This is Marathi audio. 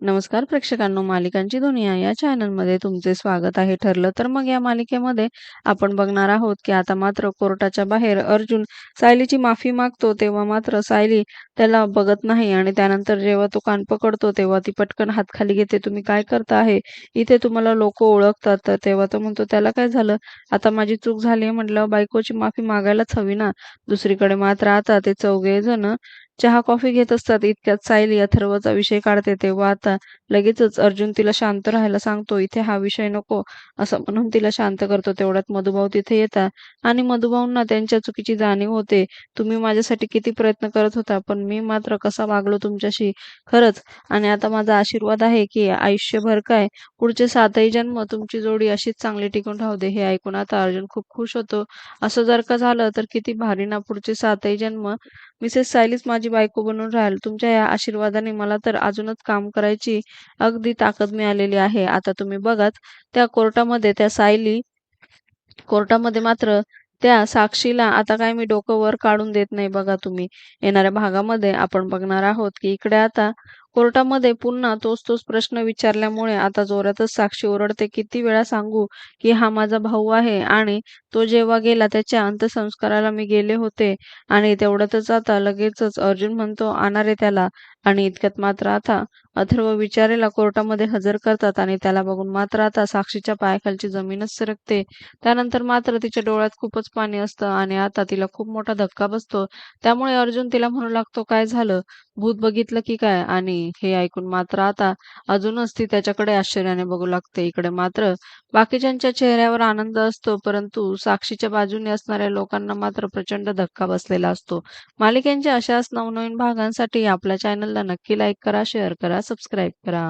नमस्कार प्रेक्षकांनो मालिकांची दुनिया या चॅनलमध्ये तुमचे स्वागत आहे. ठरलं तर मग या मालिकेमध्ये आपण बघणार आहोत की आता मात्र कोर्टाच्या बाहेर अर्जुन सायलीची माफी मागतो तेव्हा मात्र सायली त्याला बघत नाही आणि त्यानंतर जेव्हा तो कान पकडतो तेव्हा ती पटकन हात खाली घेते. तुम्ही काय करता आहे? इथे तुम्हाला लोक ओळखतात तर तेव्हा तो म्हणतो त्याला काय झालं? आता माझी चूक झाली म्हटलं बायकोची माफी मागायलाच हवी ना. दुसरीकडे मात्र आता ते चौघे जण चहा कॉफी घेत असतात इतक्यात सायली अथर्वचा विषय काढते तेव्हा आता लगेचच अर्जुन तिला शांत राहायला सांगतो इथे हा विषय नको असं म्हणून तिला शांत करतो. तेवढ्यात मधुभाऊ तिथे येतात आणि मधुभाऊंना त्यांच्या चुकीची जाणीव होते. तुम्ही माझ्यासाठी किती प्रयत्न करत होता पण मी मात्र कसा वागलो तुमच्याशी? खरंच. आणि आता माझा आशीर्वाद आहे की आयुष्यभर काय? पुढचे सातही जन्म तुमची जोडी अशीच चांगली टिकून राहू दे हे ऐकून आता अर्जुन खूप खुश होतो. असं जर का झालं तर किती भारी ना पुढचे सातही जन्म. मिसेस सायलीच माझी बायको बनून राहाल. तुमच्या या आशीर्वादाने मला तर अजूनच काम करायची अगदी ताकद मिळालेली आहे. आता तुम्ही बघाच त्या कोर्टामध्ये त्या सायली कोर्टामध्ये मात्र त्या साक्षीला आता काय मी डोकं वर काढून देत नाही बघा तुम्ही. येणाऱ्या भागामध्ये आपण बघणार आहोत की इकडे आता कोर्टामध्ये पुन्हा तोच तोच प्रश्न विचारल्यामुळे आता जोरातच साक्षी ओरडते किती वेळा सांगू की हा माझा भाऊ आहे आणि तो जेव्हा गेला त्याच्या अंत्यसंस्काराला मी गेले होते आणि तेवढ्यातच आता लगेचच अर्जुन म्हणतो आणणारे त्याला. आणि इतक्यात मात्र आता अथर्व विचारेला कोर्टामध्ये हजर करतात आणि त्याला बघून मात्र आता साक्षीच्या पायाखालची जमीनच सरकते. त्यानंतर मात्र तिच्या डोळ्यात खूपच पाणी असतं आणि आता तिला खूप मोठा धक्का बसतो. त्यामुळे अर्जुन तिला म्हणू लागतो काय झालं? भूत बघितलं की काय? आणि हे ऐकून मात्र आता अजूनच ती त्याच्याकडे आश्चर्याने बघू लागते. इकडे मात्र बाकीच्यांच्या चेहऱ्यावर आनंद असतो परंतु साक्षीच्या बाजूने असणाऱ्या लोकांना मात्र प्रचंड धक्का बसलेला असतो. मालिकेंच्या अशाच नवनवीन भागांसाठी आपल्या चॅनलला नक्की लाईक करा शेअर करा सबस्क्राईब करा.